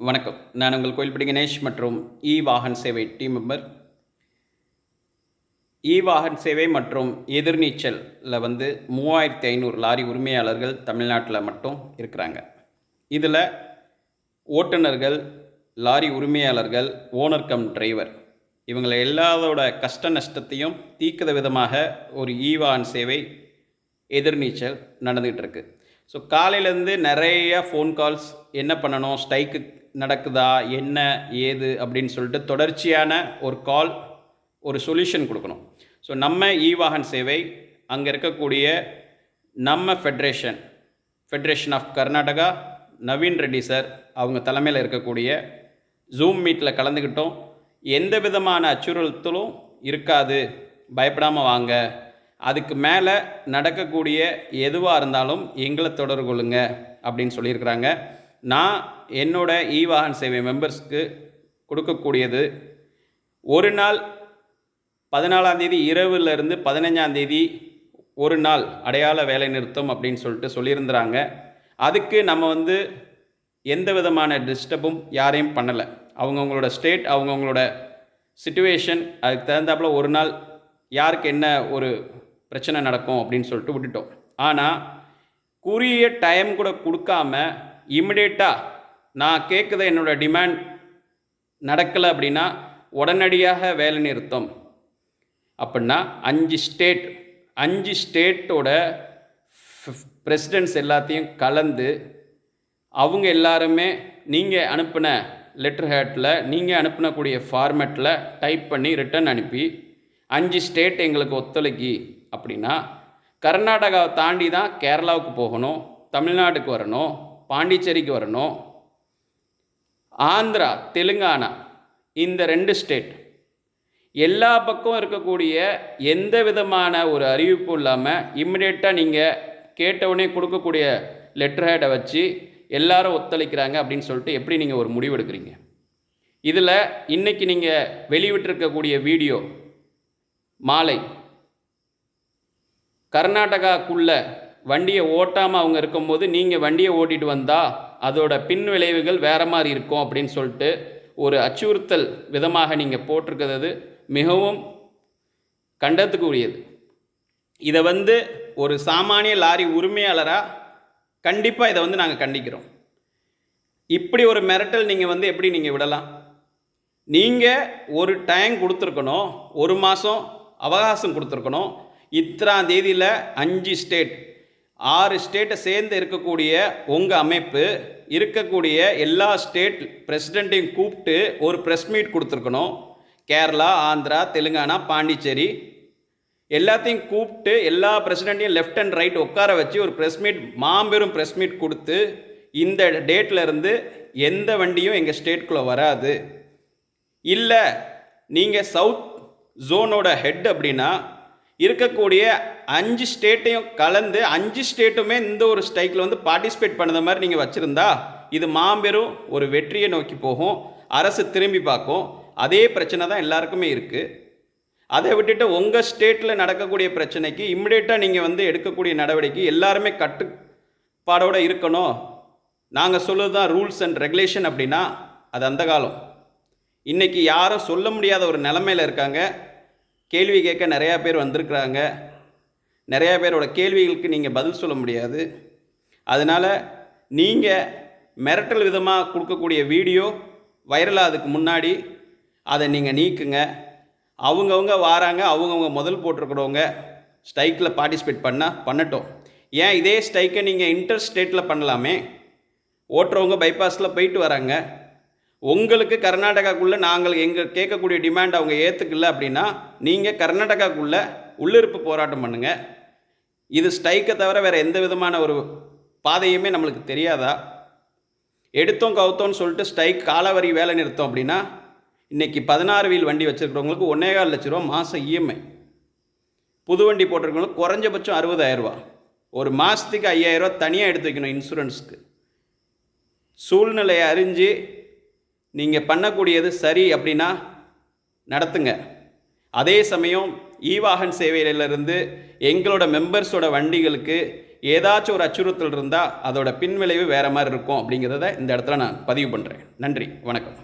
வணக்கம். நான் உங்கள் கோயில்படி கணேஷ் மற்றும் இ வாகன் சேவை டீம் மெம்பர் இ வாகன் சேவை மற்றும் எதிர்நீச்சலில் வந்து மூவாயிரத்தி ஐநூறு லாரி உரிமையாளர்கள் தமிழ்நாட்டில் மட்டும் இருக்கிறாங்க. இதில் ஓட்டுநர்கள் லாரி உரிமையாளர்கள் ஓனர் கம் டிரைவர் இவங்களை எல்லாரோட கஷ்ட நஷ்டத்தையும் தீக்குத விதமாக ஒரு இ வாகன் சேவை எதிர்நீச்சல் நடந்துகிட்ருக்கு ஸோ காலையிலேருந்து நிறைய ஃபோன் கால்ஸ் என்ன பண்ணணும் ஸ்ட்ரைக்கு நடக்குதா என்ன ஏது அப்படின்னு சொல்லிட்டு தொடர்ச்சியான ஒரு கால் ஒரு சொல்யூஷன் கொடுக்கணும். ஸோ நம்ம இ வாகன் சேவை அங்கே இருக்கக்கூடிய நம்ம federation federation of Karnataka Naveen Reddy sir அவங்க தலைமையில் இருக்கக்கூடிய ஜூம் மீட்டில் கலந்துக்கிட்டோம் எந்த விதமான அச்சுறுத்தலும் இருக்காது. பயப்படாமல் வாங்க. அதுக்கு மேலே நடக்கக்கூடிய எதுவாக இருந்தாலும் எங்களை தொடர்பு கொள்ளுங்க அப்படின்னு சொல்லியிருக்கிறாங்க. நான் என்னோட இ வாகன் சேவை மெம்பர்ஸ்க்கு கொடுக்கக்கூடியது ஒரு நாள் பதினாலாந்தேதி இரவுலேருந்து பதினஞ்சாந்தேதி ஒரு நாள் அடையாள வேலை நிறுத்தம் அப்படின்னு சொல்லிட்டு சொல்லியிருந்தாங்க. அதுக்கு நம்ம வந்து எந்த விதமான டிஸ்டர்பும் யாரையும் பண்ணலை. அவங்கவுங்களோட ஸ்டேட் அவங்கவுங்களோட சுச்சுவேஷன் அதுக்கு தகுந்தாப்புல ஒரு நாள் யாருக்கு என்ன ஒரு பிரச்சனை நடக்கும் அப்படின்னு சொல்லிட்டு விட்டுட்டோம். ஆனால் குறுகிய டைம் கூட கொடுக்காம இமிடியேட்டாக நான் கேட்குற என்னோடய டிமாண்ட் நடக்கலை அப்படின்னா உடனடியாக வேலை நிறுத்தம். அப்படின்னா அஞ்சு ஸ்டேட் அஞ்சு ஸ்டேட்டோட பிரசிடென்ட்ஸ் எல்லாத்தையும் கலந்து அவங்க எல்லாருமே நீங்கள் அனுப்பின லெட்டர் ஹேட்டில் நீங்கள் அனுப்பினக்கூடிய ஃபார்மேட்டில் டைப் பண்ணி ரிட்டர்ன் அனுப்பி அஞ்சு ஸ்டேட் எங்களுக்கு ஒத்துழைக்கி அப்படின்னா கர்நாடகாவை தாண்டி தான் கேரளாவுக்கு போகணும் தமிழ்நாட்டுக்கு வரணும் பாண்டிச்சேரிக்கு வரணும். ஆந்திரா தெலுங்கானா இந்த ரெண்டு ஸ்டேட். எல்லா பக்கம் இருக்கக்கூடிய எந்த விதமான ஒரு அறிவிப்பும் இல்லாமல் இம்மிடியேட்டாக நீங்கள் கேட்டவுடனே கொடுக்கக்கூடிய லெட்டர் ஹேடை வச்சு எல்லாரும் ஒத்துழைக்கிறாங்க அப்படின்னு சொல்லிட்டு எப்படி நீங்கள் ஒரு முடிவு எடுக்கிறீங்க? இதில் இன்றைக்கி நீங்கள் வெளிவிட்டிருக்கக்கூடிய வீடியோ மாலை கர்நாடகாக்குள்ளே வண்டியை ஓட்டாமல் அவங்க இருக்கும்போது நீங்கள் வண்டியை ஓட்டிட்டு வந்தால் அதோட பின் விளைவுகள் வேறு மாதிரி இருக்கும் அப்படின்னு சொல்லிட்டு ஒரு அச்சுறுத்தல் விதமாக நீங்கள் போட்டிருக்கிறது மிகவும் கண்டத்துக்கு உரியது இதை வந்து ஒரு சாமானிய லாரி உரிமையாளராக கண்டிப்பாக இதை வந்து நாங்கள் கண்டிக்கிறோம். இப்படி ஒரு மிரட்டல் நீங்கள் வந்து எப்படி நீங்கள் விடலாம்? நீங்கள் ஒரு டைம் கொடுத்துருக்கணும் ஒரு மாதம் அவகாசம் கொடுத்துருக்கணும். இத்தனாம் தேதியில் அஞ்சு ஸ்டேட் ஆறு ஸ்டேட்டை சேர்ந்து இருக்கக்கூடிய உங்கள் அமைப்பு இருக்கக்கூடிய எல்லா ஸ்டேட் பிரசிடெண்ட்டையும் கூப்பிட்டு ஒரு ப்ரெஸ் மீட் கொடுத்துருக்கணும். கேரளா ஆந்திரா தெலுங்கானா பாண்டிச்சேரி. எல்லாத்தையும் கூப்பிட்டு எல்லா பிரசிடெண்ட்டையும் லெஃப்ட் அண்ட் ரைட் உட்கார வச்சு ஒரு ப்ரெஸ் மீட் மாபெரும் ப்ரெஸ் மீட் கொடுத்து இந்த டேட்டில் இருந்து எந்த வண்டியும் எங்கள் ஸ்டேட்குள்ளே வராது. இல்லை நீங்கள் சவுத் ஜோனோட ஹெட் அப்படின்னா இருக்கக்கூடிய அஞ்சு ஸ்டேட்டையும் கலந்து அஞ்சு ஸ்டேட்டுமே இந்த ஒரு ஸ்ட்ரைக்கில் வந்து பார்ட்டிசிபேட் பண்ணத மாதிரி நீங்கள் வச்சுருந்தா இது மாபெரும் ஒரு வெற்றியை நோக்கி போகும். அரசு திரும்பி பார்க்கும். அதே பிரச்சனை தான் எல்லாருக்குமே இருக்குது அதை விட்டுட்டு உங்கள் ஸ்டேட்டில் நடக்கக்கூடிய பிரச்சனைக்கு இம்மிடியேட்டாக நீங்கள் வந்து எடுக்கக்கூடிய நடவடிக்கை எல்லாருமே கட்டுப்பாடோடு இருக்கணும். நாங்கள் சொல்லுறது தான் ரூல்ஸ் அண்ட் ரெகுலேஷன் அப்படின்னா அது அந்த காலம். இன்றைக்கி யாரும் சொல்ல முடியாத ஒரு நிலமையில் இருக்காங்க. கேள்வி கேட்க நிறையா பேர் வந்திருக்கிறாங்க. நிறையா பேரோட கேள்விகளுக்கு நீங்கள் பதில் சொல்ல முடியாது. அதனால் நீங்கள் மிரட்டல் விதமாக கொடுக்கக்கூடிய வீடியோ வைரலாகிறதுக்கு முன்னாடி அதை நீங்கள் நீக்குங்க. அவங்கவுங்க வாராங்க அவங்கவுங்க முதல் போட்டிருக்கிறவங்க ஸ்ட்ரைக்கில் பார்ட்டிசிபேட் பண்ணால் பண்ணட்டும். ஏன் இதே ஸ்ட்ரைக்கை நீங்கள் இன்டர் ஸ்டேட்டில் பண்ணலாமே? ஓட்டுறவங்க பைபாஸில் போயிட்டு வராங்க. உங்களுக்கு கர்நாடகாக்குள்ளே நாங்கள் எங்கள் கேட்கக்கூடிய டிமாண்ட் அவங்க ஏற்றுக்கல அப்படின்னா நீங்கள் கர்நாடகாக்குள்ளே உள்ளிருப்பு போராட்டம் பண்ணுங்கள் இது ஸ்ட்ரைக்கை தவிர வேறு எந்த விதமான ஒரு பாதையுமே நம்மளுக்கு தெரியாதா? எடுத்தோம் கவுத்தோன்னு சொல்லிட்டு ஸ்ட்ரைக் காலவரி வேலை நிறுத்தம் அப்படின்னா இன்றைக்கி பதினாறு வீல் வண்டி வச்சுருக்கிறவங்களுக்கு ஒன்றே கால் லட்ச ரூபா மாதம் இஎம்ஐ புது வண்டி போட்டிருக்கவங்களுக்கு குறைஞ்சபட்சம் அறுபதாயிரரூபா ஒரு மாதத்துக்கு ஐயாயிரரூவா தனியாக எடுத்து வைக்கணும் இன்சூரன்ஸுக்கு சூழ்நிலையை அறிஞ்சு நீங்கள் பண்ணக்கூடியது சரி அப்படின்னா நடத்துங்க. அதே சமயம் ஈவாகன் சேவையிலிருந்து எங்களோட மெம்பர்ஸோட வண்டிகளுக்கு ஏதாச்சும் ஒரு அச்சுறுத்தல் இருந்தால் அதோட பின்விளைவு வேறு மாதிரி இருக்கும் அப்படிங்கிறத இந்த இடத்துல நான் பதிவு பண்ணுறேன் நன்றி. வணக்கம்.